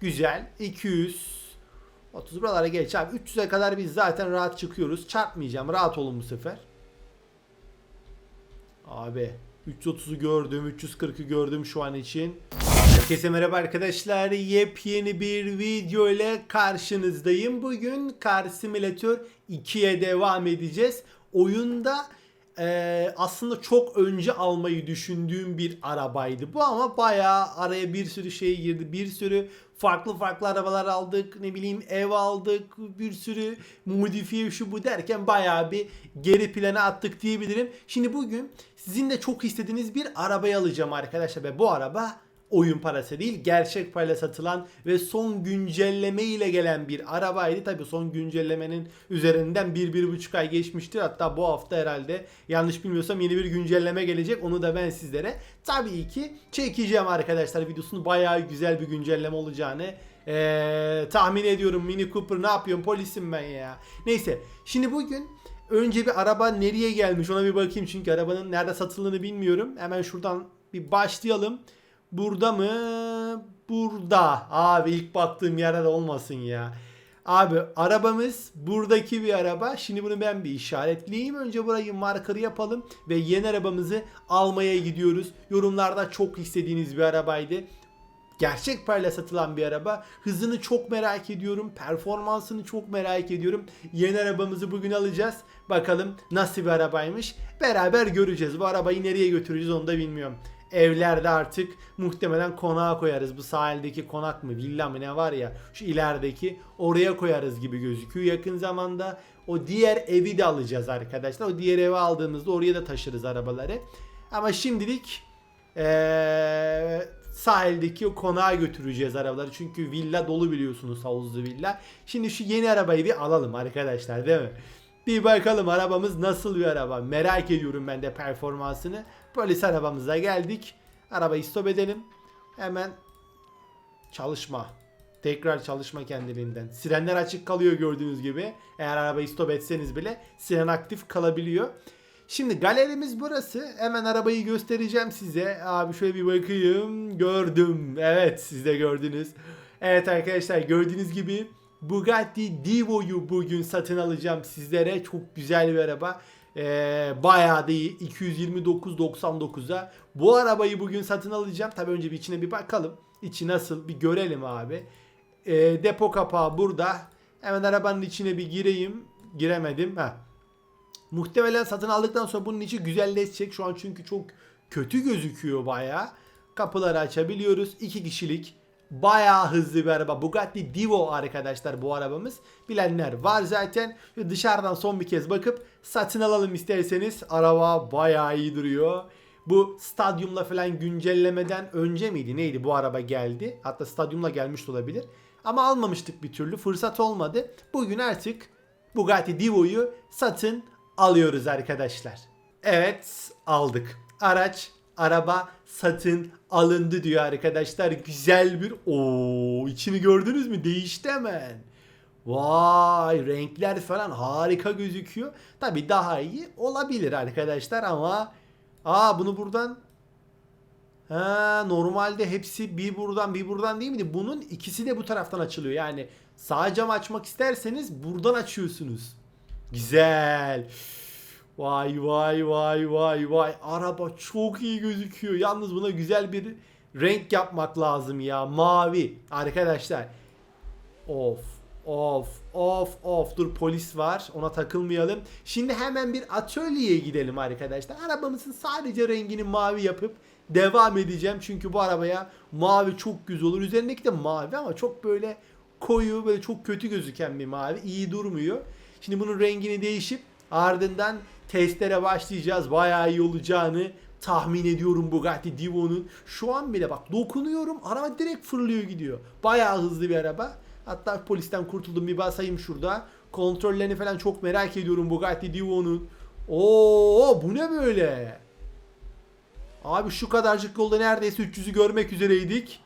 Güzel. 200. 30 buralara geç abi. 300'e kadar biz zaten rahat çıkıyoruz. Çarpmayacağım. Rahat olun bu sefer. Abi 330'u gördüm. 340'ı gördüm şu an için. Herkese merhaba arkadaşlar. Yepyeni bir video ile karşınızdayım. Bugün Car Simulator 2'ye devam edeceğiz. Oyunda eee, aslında çok önce almayı düşündüğüm bir arabaydı bu ama bayağı araya bir sürü şey girdi. Bir sürü farklı farklı arabalar aldık. Ne bileyim ev aldık. Bir sürü modifiye şu bu derken bayağı bir geri plana attık diyebilirim. Şimdi bugün sizin de çok istediğiniz bir arabayı alacağım arkadaşlar ve bu araba oyun parası değil gerçek parayla satılan ve son güncelleme ile gelen bir arabaydı. Tabi son güncellemenin üzerinden 1-1,5 ay geçmiştir. Hatta bu hafta herhalde yanlış bilmiyorsam yeni bir güncelleme gelecek. Onu da ben sizlere tabii ki çekeceğim arkadaşlar. Videosunu bayağı güzel bir güncelleme olacağını ee, tahmin ediyorum. Mini Cooper ne yapıyorum polisim ben ya. Neyse şimdi bugün önce bir araba nereye gelmiş ona bir bakayım. Çünkü arabanın nerede satıldığını bilmiyorum. Hemen şuradan bir başlayalım. Burada mı? Burada. Abi ilk baktığım yerde de olmasın ya. Abi arabamız buradaki bir araba. Şimdi bunu ben bir işaretleyeyim. Önce burayı markerı yapalım ve yeni arabamızı almaya gidiyoruz. Yorumlarda çok istediğiniz bir arabaydı. Gerçek parayla satılan bir araba. Hızını çok merak ediyorum. Performansını çok merak ediyorum. Yeni arabamızı bugün alacağız. Bakalım nasıl bir arabaymış. Beraber göreceğiz. Bu arabayı nereye götüreceğiz onu da bilmiyorum. Evlerde artık muhtemelen konağa koyarız. Bu sahildeki konak mı villa mı ne var ya şu ilerideki oraya koyarız gibi gözüküyor. Yakın zamanda o diğer evi de alacağız arkadaşlar. O diğer evi aldığımızda oraya da taşırız arabaları. Ama şimdilik ee, sahildeki o konağa götüreceğiz arabaları. Çünkü villa dolu biliyorsunuz havuzlu villa. Şimdi şu yeni arabayı bir alalım arkadaşlar değil mi? Bir bakalım arabamız nasıl bir araba. Merak ediyorum ben de performansını. Polis arabamıza geldik. Arabayı stop edelim. Hemen çalışma. Tekrar çalışma kendiliğinden. Sirenler açık kalıyor gördüğünüz gibi. Eğer arabayı stop etseniz bile siren aktif kalabiliyor. Şimdi galerimiz burası. Hemen arabayı göstereceğim size. Abi şöyle bir bakayım. Gördüm. Evet siz de gördünüz. Evet arkadaşlar gördüğünüz gibi Bugatti Divo'yu bugün satın alacağım sizlere. Çok güzel bir araba. Ee, bayağı da iyi. 229.99'a. Bu arabayı bugün satın alacağım. Tabii önce bir içine bir bakalım. İçi nasıl bir görelim abi. Ee, depo kapağı burada. Hemen arabanın içine bir gireyim. Giremedim. Ha. Muhtemelen satın aldıktan sonra bunun içi güzelleşecek. Şu an çünkü çok kötü gözüküyor bayağı. Kapıları açabiliyoruz. 2 kişilik. Bayağı hızlı bir araba. Bugatti Divo arkadaşlar bu arabamız. Bilenler var zaten. Dışarıdan son bir kez bakıp satın alalım isterseniz. Araba bayağı iyi duruyor. Bu stadyumla falan güncellemeden önce miydi neydi bu araba geldi. Hatta stadyumla gelmiş olabilir. Ama almamıştık bir türlü. Fırsat olmadı. Bugün artık Bugatti Divo'yu satın alıyoruz arkadaşlar. Evet aldık. Araç araba satın alındı diyor arkadaşlar. Güzel bir o içini gördünüz mü? Değişti hemen. Vay renkler falan harika gözüküyor. Tabi daha iyi olabilir arkadaşlar ama aa bunu buradan Ha, normalde hepsi bir buradan bir buradan değil miydi? Bunun ikisi de bu taraftan açılıyor. Yani sağ cam açmak isterseniz buradan açıyorsunuz. Güzel. Vay vay vay vay vay. Araba çok iyi gözüküyor. Yalnız buna güzel bir renk yapmak lazım ya. Mavi. Arkadaşlar. Of. Of. Of. Of. Dur polis var. Ona takılmayalım. Şimdi hemen bir atölyeye gidelim arkadaşlar. Arabamızın sadece rengini mavi yapıp devam edeceğim. Çünkü bu arabaya mavi çok güzel olur. Üzerindeki de mavi ama çok böyle koyu böyle çok kötü gözüken bir mavi. İyi durmuyor. Şimdi bunun rengini değişip ardından testlere başlayacağız. Bayağı iyi olacağını tahmin ediyorum Bugatti Divo'nun. Şu an bile bak dokunuyorum araba direkt fırlıyor gidiyor. Bayağı hızlı bir araba. Hatta polisten kurtuldum bir basayım şurada. Kontrollerini falan çok merak ediyorum Bugatti Divo'nun. Oo bu ne böyle? Abi şu kadarcık yolda neredeyse 300'ü görmek üzereydik.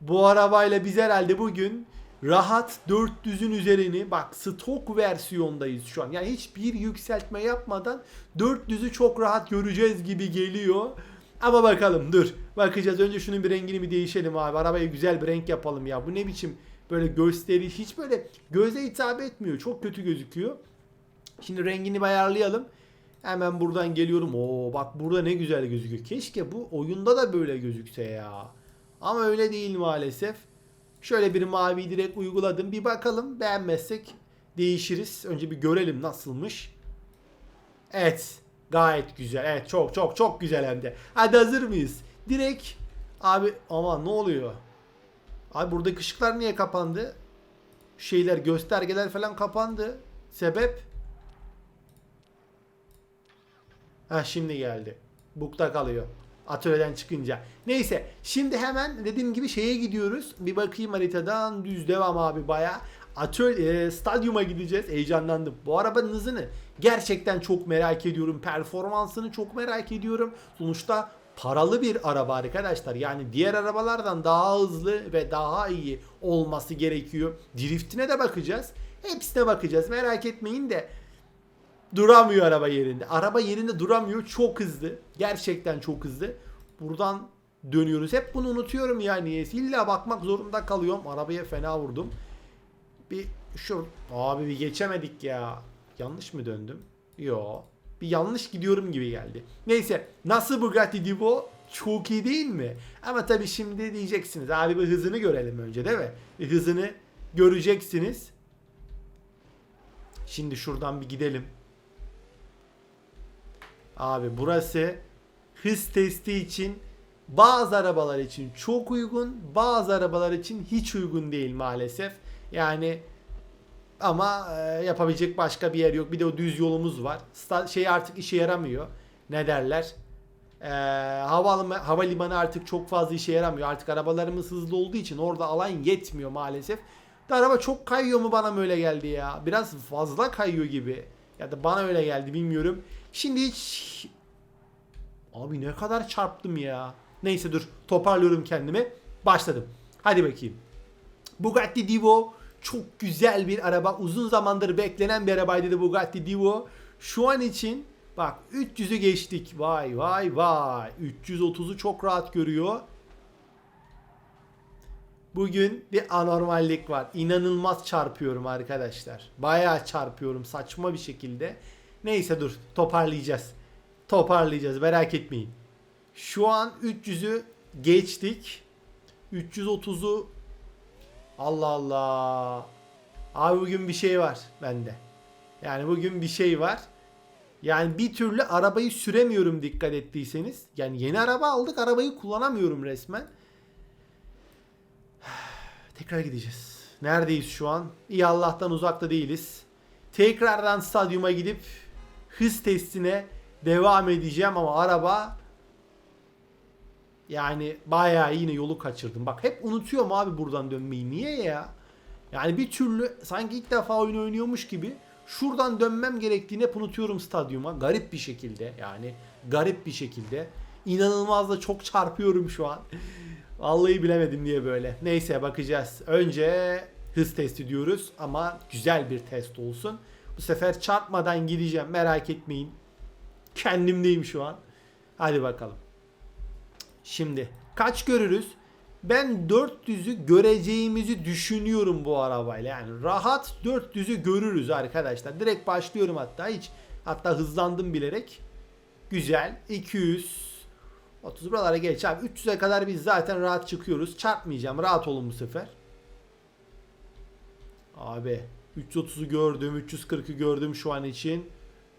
Bu arabayla biz herhalde bugün rahat 400'ün üzerini bak stok versiyondayız şu an. Yani hiçbir yükseltme yapmadan 400'ü çok rahat göreceğiz gibi geliyor. Ama bakalım dur. Bakacağız. Önce şunun bir rengini bir değişelim abi. Arabaya güzel bir renk yapalım ya. Bu ne biçim böyle gösteri hiç böyle göze hitap etmiyor. Çok kötü gözüküyor. Şimdi rengini ayarlayalım. Hemen buradan geliyorum. Oo bak burada ne güzel gözüküyor. Keşke bu oyunda da böyle gözükse ya. Ama öyle değil maalesef. Şöyle bir mavi direkt uyguladım. Bir bakalım beğenmezsek değişiriz. Önce bir görelim nasılmış. Evet. Gayet güzel. Evet çok çok çok güzel hem de. Hadi hazır mıyız? Direkt abi ama ne oluyor? Abi buradaki ışıklar niye kapandı? Şeyler göstergeler falan kapandı. Sebep? Ha şimdi geldi. Bukta kalıyor. Atölyeden çıkınca. Neyse şimdi hemen dediğim gibi şeye gidiyoruz. Bir bakayım haritadan düz devam abi baya. Atölye, stadyuma gideceğiz. Heyecanlandım. Bu arabanın hızını gerçekten çok merak ediyorum. Performansını çok merak ediyorum. Sonuçta paralı bir araba arkadaşlar. Yani diğer arabalardan daha hızlı ve daha iyi olması gerekiyor. Driftine de bakacağız. Hepsine bakacağız. Merak etmeyin de duramıyor araba yerinde. Araba yerinde duramıyor. Çok hızlı. Gerçekten çok hızlı. Buradan dönüyoruz. Hep bunu unutuyorum ya niyeyse. İlla bakmak zorunda kalıyorum. Arabaya fena vurdum. Bir şu abi bir geçemedik ya. Yanlış mı döndüm? Yo. Bir yanlış gidiyorum gibi geldi. Neyse nasıl Bugatti Divo? Çok iyi değil mi? Ama tabii şimdi diyeceksiniz abi bir hızını görelim önce değil mi? Bir hızını göreceksiniz. Şimdi şuradan bir gidelim. Abi burası hız testi için bazı arabalar için çok uygun, bazı arabalar için hiç uygun değil maalesef. Yani ama e, yapabilecek başka bir yer yok. Bir de o düz yolumuz var. Sta- şey artık işe yaramıyor. Ne derler? E, havalimanı, havalimanı artık çok fazla işe yaramıyor. Artık arabalarımız hızlı olduğu için orada alan yetmiyor maalesef. De araba çok kayıyor mu bana mı öyle geldi ya? Biraz fazla kayıyor gibi. Ya da bana öyle geldi bilmiyorum. Şimdi hiç... Abi ne kadar çarptım ya. Neyse dur toparlıyorum kendimi. Başladım. Hadi bakayım. Bugatti Divo çok güzel bir araba. Uzun zamandır beklenen bir arabaydı da Bugatti Divo. Şu an için bak 300'ü geçtik. Vay vay vay. 330'u çok rahat görüyor. Bugün bir anormallik var. İnanılmaz çarpıyorum arkadaşlar. Bayağı çarpıyorum saçma bir şekilde. Neyse dur toparlayacağız. Toparlayacağız merak etmeyin. Şu an 300'ü geçtik. 330'u Allah Allah. Abi bugün bir şey var bende. Yani bugün bir şey var. Yani bir türlü arabayı süremiyorum dikkat ettiyseniz. Yani yeni araba aldık arabayı kullanamıyorum resmen. Tekrar gideceğiz. Neredeyiz şu an? İyi Allah'tan uzakta değiliz. Tekrardan stadyuma gidip hız testine devam edeceğim ama araba yani bayağı yine yolu kaçırdım. Bak hep unutuyorum abi buradan dönmeyi. Niye ya? Yani bir türlü sanki ilk defa oyun oynuyormuş gibi şuradan dönmem gerektiğini hep unutuyorum stadyuma. Garip bir şekilde yani garip bir şekilde. İnanılmaz da çok çarpıyorum şu an. Vallahi bilemedim niye böyle. Neyse bakacağız. Önce hız testi diyoruz ama güzel bir test olsun. Bu sefer çarpmadan gideceğim merak etmeyin. Kendimdeyim şu an. Hadi bakalım. Şimdi kaç görürüz? Ben 400'ü göreceğimizi düşünüyorum bu arabayla. Yani rahat 400'ü görürüz arkadaşlar. Direkt başlıyorum hatta hiç. Hatta hızlandım bilerek. Güzel. 200 30 buralara geç abi. 300'e kadar biz zaten rahat çıkıyoruz. Çarpmayacağım. Rahat olun bu sefer. Abi 330'u gördüm. 340'ı gördüm şu an için.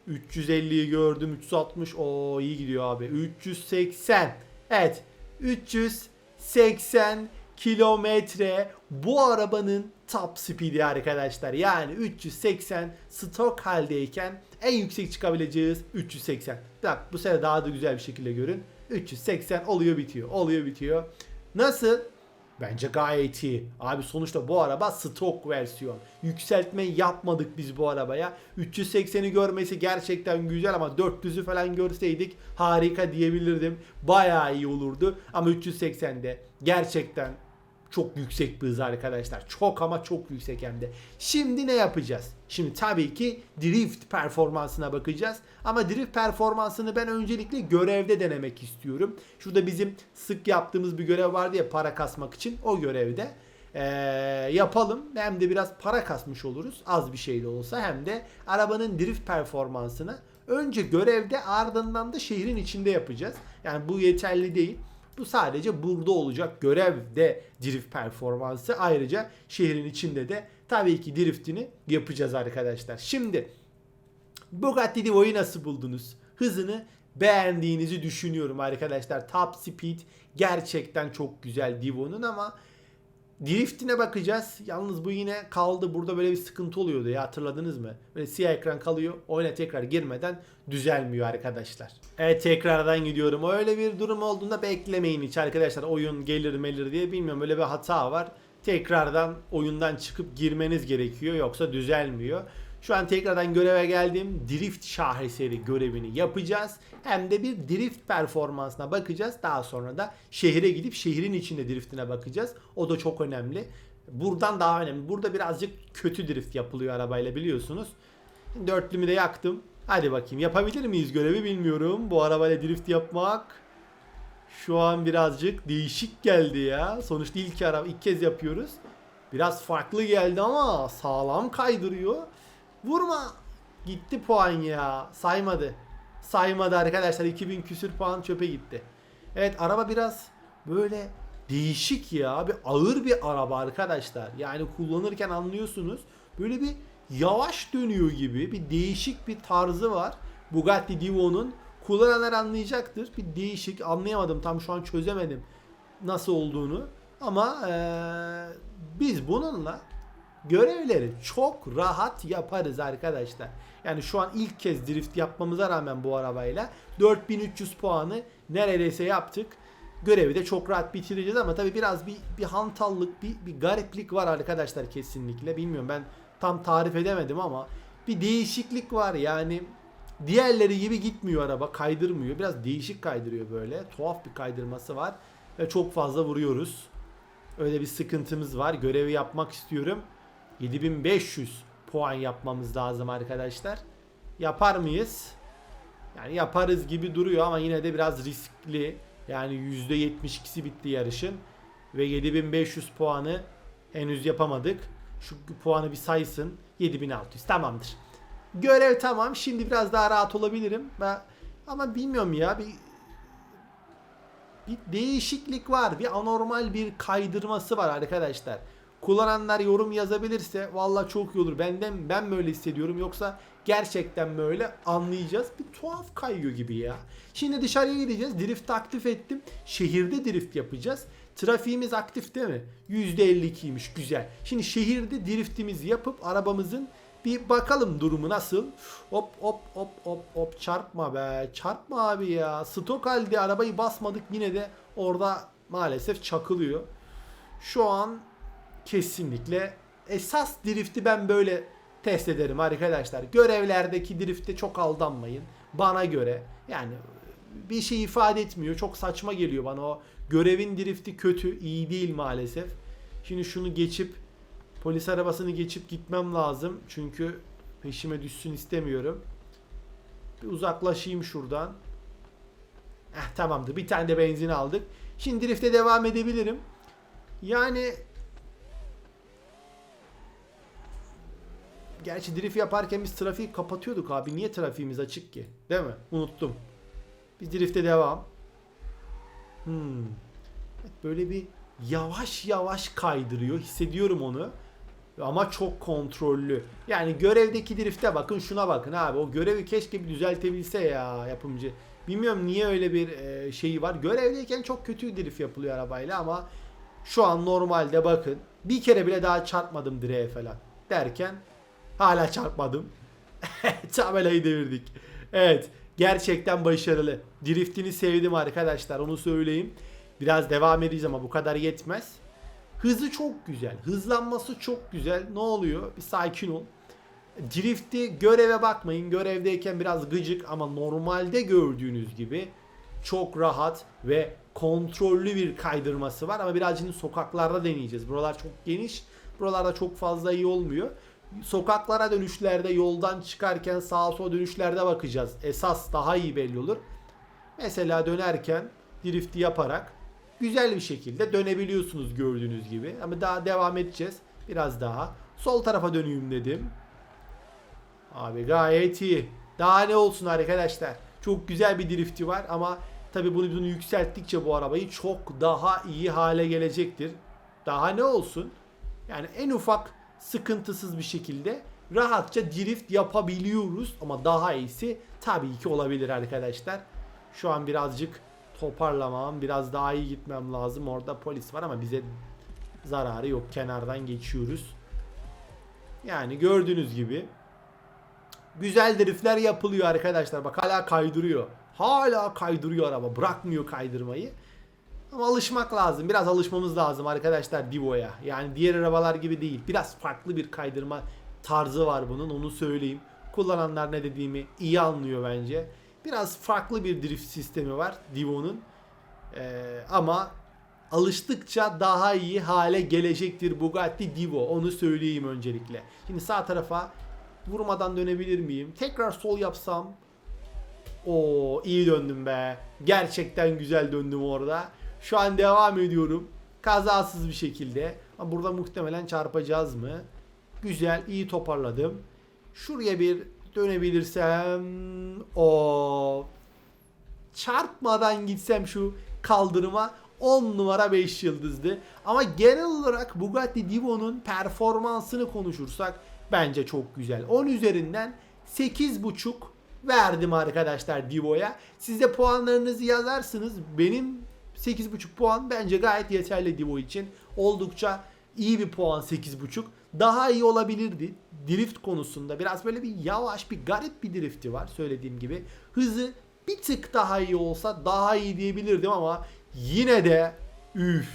350'yi gördüm. 360. O iyi gidiyor abi. 380. Evet. 380 kilometre bu arabanın top speed'i arkadaşlar. Yani 380 stok haldeyken en yüksek çıkabileceğiz 380. Bak bu sene daha da güzel bir şekilde görün. 380 oluyor bitiyor. Oluyor bitiyor. Nasıl? Bence gayet iyi. Abi sonuçta bu araba stok versiyon. Yükseltme yapmadık biz bu arabaya. 380'i görmesi gerçekten güzel ama 400'ü falan görseydik harika diyebilirdim. Bayağı iyi olurdu. Ama 380'de gerçekten Çok yüksek bir hız arkadaşlar. Çok ama çok yüksek hem de. Şimdi ne yapacağız? Şimdi tabii ki drift performansına bakacağız. Ama drift performansını ben öncelikle görevde denemek istiyorum. Şurada bizim sık yaptığımız bir görev vardı ya para kasmak için. O görevde ee, yapalım. Hem de biraz para kasmış oluruz. Az bir şey de olsa. Hem de arabanın drift performansını önce görevde ardından da şehrin içinde yapacağız. Yani bu yeterli değil. Bu sadece burada olacak görevde drift performansı. Ayrıca şehrin içinde de tabii ki driftini yapacağız arkadaşlar. Şimdi Bugatti Divo'yu nasıl buldunuz? Hızını beğendiğinizi düşünüyorum arkadaşlar. Top speed gerçekten çok güzel Divo'nun ama Drift'ine bakacağız. Yalnız bu yine kaldı. Burada böyle bir sıkıntı oluyordu ya hatırladınız mı? Böyle siyah ekran kalıyor. Oyuna tekrar girmeden düzelmiyor arkadaşlar. Evet tekrardan gidiyorum. Öyle bir durum olduğunda beklemeyin hiç arkadaşlar. Oyun gelir melir diye bilmiyorum. Böyle bir hata var. Tekrardan oyundan çıkıp girmeniz gerekiyor. Yoksa düzelmiyor. Şu an tekrardan göreve geldim. Drift şaheseri görevini yapacağız. Hem de bir drift performansına bakacağız. Daha sonra da şehre gidip şehrin içinde driftine bakacağız. O da çok önemli. Buradan daha önemli. Burada birazcık kötü drift yapılıyor arabayla biliyorsunuz. Dörtlümü de yaktım. Hadi bakayım yapabilir miyiz görevi bilmiyorum. Bu arabayla drift yapmak şu an birazcık değişik geldi ya. Sonuçta ilk araba ilk kez yapıyoruz. Biraz farklı geldi ama sağlam kaydırıyor. Vurma. Gitti puan ya. Saymadı. Saymadı arkadaşlar. 2000 küsür puan çöpe gitti. Evet araba biraz böyle değişik ya. Bir ağır bir araba arkadaşlar. Yani kullanırken anlıyorsunuz. Böyle bir yavaş dönüyor gibi bir değişik bir tarzı var. Bugatti Divo'nun kullananlar anlayacaktır. Bir değişik anlayamadım tam şu an çözemedim nasıl olduğunu. Ama eee, biz bununla görevleri çok rahat yaparız arkadaşlar. Yani şu an ilk kez drift yapmamıza rağmen bu arabayla 4300 puanı neredeyse yaptık. Görevi de çok rahat bitireceğiz ama tabii biraz bir, bir hantallık, bir, bir gariplik var arkadaşlar kesinlikle. Bilmiyorum ben tam tarif edemedim ama bir değişiklik var yani. Diğerleri gibi gitmiyor araba, kaydırmıyor. Biraz değişik kaydırıyor böyle. Tuhaf bir kaydırması var ve çok fazla vuruyoruz. Öyle bir sıkıntımız var. Görevi yapmak istiyorum. 7500 puan yapmamız lazım arkadaşlar. Yapar mıyız? Yani yaparız gibi duruyor ama yine de biraz riskli. Yani %72'si bitti yarışın. Ve 7500 puanı henüz yapamadık. Şu puanı bir saysın. 7600 tamamdır. Görev tamam. Şimdi biraz daha rahat olabilirim. Ben, ama bilmiyorum ya. Bir bir değişiklik var. Bir anormal bir kaydırması var arkadaşlar. Kullananlar yorum yazabilirse valla çok iyi olur. Benden ben böyle hissediyorum yoksa gerçekten böyle anlayacağız. Bir tuhaf kayıyor gibi ya. Şimdi dışarıya gideceğiz. Drift aktif ettim. Şehirde drift yapacağız. Trafiğimiz aktif değil mi? %52'ymiş güzel. Şimdi şehirde driftimizi yapıp arabamızın bir bakalım durumu nasıl. Hop hop hop hop hop çarpma be. Çarpma abi ya. Stok halde arabayı basmadık yine de orada maalesef çakılıyor. Şu an kesinlikle esas drifti ben böyle test ederim arkadaşlar. Görevlerdeki drifte çok aldanmayın. Bana göre yani bir şey ifade etmiyor. Çok saçma geliyor bana o. Görevin drifti kötü, iyi değil maalesef. Şimdi şunu geçip polis arabasını geçip gitmem lazım. Çünkü peşime düşsün istemiyorum. Bir uzaklaşayım şuradan. Eh tamamdır. Bir tane de benzin aldık. Şimdi drifte devam edebilirim. Yani Gerçi drift yaparken biz trafiği kapatıyorduk abi. Niye trafiğimiz açık ki? Değil mi? Unuttum. Biz drifte devam. Hmm. Evet, böyle bir yavaş yavaş kaydırıyor. Hissediyorum onu. Ama çok kontrollü. Yani görevdeki drifte bakın şuna bakın abi. O görevi keşke bir düzeltebilse ya yapımcı. Bilmiyorum niye öyle bir e, şeyi var. Görevdeyken çok kötü drift yapılıyor arabayla ama şu an normalde bakın. Bir kere bile daha çarpmadım direğe falan. Derken hala çarpmadım. Tabelayı devirdik. Evet. Gerçekten başarılı. Driftini sevdim arkadaşlar. Onu söyleyeyim. Biraz devam edeceğiz ama bu kadar yetmez. Hızı çok güzel. Hızlanması çok güzel. Ne oluyor? Bir sakin ol. Drift'i göreve bakmayın. Görevdeyken biraz gıcık ama normalde gördüğünüz gibi çok rahat ve kontrollü bir kaydırması var ama birazcık sokaklarda deneyeceğiz. Buralar çok geniş. Buralarda çok fazla iyi olmuyor. Sokaklara dönüşlerde yoldan çıkarken sağa sola dönüşlerde bakacağız. Esas daha iyi belli olur. Mesela dönerken drifti yaparak güzel bir şekilde dönebiliyorsunuz gördüğünüz gibi. Ama daha devam edeceğiz. Biraz daha. Sol tarafa döneyim dedim. Abi gayet iyi. Daha ne olsun arkadaşlar. Çok güzel bir drifti var ama tabi bunu, bunu yükselttikçe bu arabayı çok daha iyi hale gelecektir. Daha ne olsun? Yani en ufak sıkıntısız bir şekilde rahatça drift yapabiliyoruz ama daha iyisi tabii ki olabilir arkadaşlar. Şu an birazcık toparlamam, biraz daha iyi gitmem lazım. Orada polis var ama bize zararı yok. Kenardan geçiyoruz. Yani gördüğünüz gibi güzel driftler yapılıyor arkadaşlar. Bak hala kaydırıyor. Hala kaydırıyor araba. Bırakmıyor kaydırmayı. Ama alışmak lazım. Biraz alışmamız lazım arkadaşlar Divo'ya. Yani diğer arabalar gibi değil. Biraz farklı bir kaydırma tarzı var bunun. Onu söyleyeyim. Kullananlar ne dediğimi iyi anlıyor bence. Biraz farklı bir drift sistemi var Divo'nun. Ee, ama alıştıkça daha iyi hale gelecektir Bugatti Divo. Onu söyleyeyim öncelikle. Şimdi sağ tarafa vurmadan dönebilir miyim? Tekrar sol yapsam. Oo iyi döndüm be. Gerçekten güzel döndüm orada. Şu an devam ediyorum. Kazasız bir şekilde. Ama burada muhtemelen çarpacağız mı? Güzel, iyi toparladım. Şuraya bir dönebilirsem o çarpmadan gitsem şu kaldırıma 10 numara 5 yıldızdı. Ama genel olarak Bugatti Divo'nun performansını konuşursak bence çok güzel. 10 üzerinden 8.5 verdim arkadaşlar Divo'ya. Siz de puanlarınızı yazarsınız. Benim 8.5 puan bence gayet yeterli Divo için. Oldukça iyi bir puan 8.5. Daha iyi olabilirdi. Drift konusunda biraz böyle bir yavaş bir garip bir drifti var söylediğim gibi. Hızı bir tık daha iyi olsa daha iyi diyebilirdim ama yine de üf.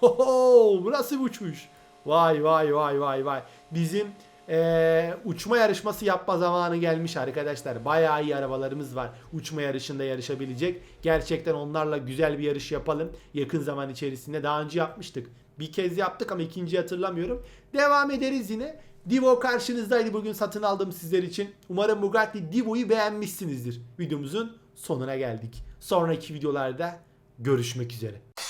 Hoho, burası uçmuş. Vay vay vay vay vay. Bizim eee, uçma yarışması yapma zamanı gelmiş arkadaşlar. Bayağı iyi arabalarımız var. Uçma yarışında yarışabilecek. Gerçekten onlarla güzel bir yarış yapalım. Yakın zaman içerisinde daha önce yapmıştık. Bir kez yaptık ama ikinci hatırlamıyorum. Devam ederiz yine. Divo karşınızdaydı bugün satın aldım sizler için. Umarım Bugatti Divo'yu beğenmişsinizdir. Videomuzun sonuna geldik. Sonraki videolarda görüşmek üzere.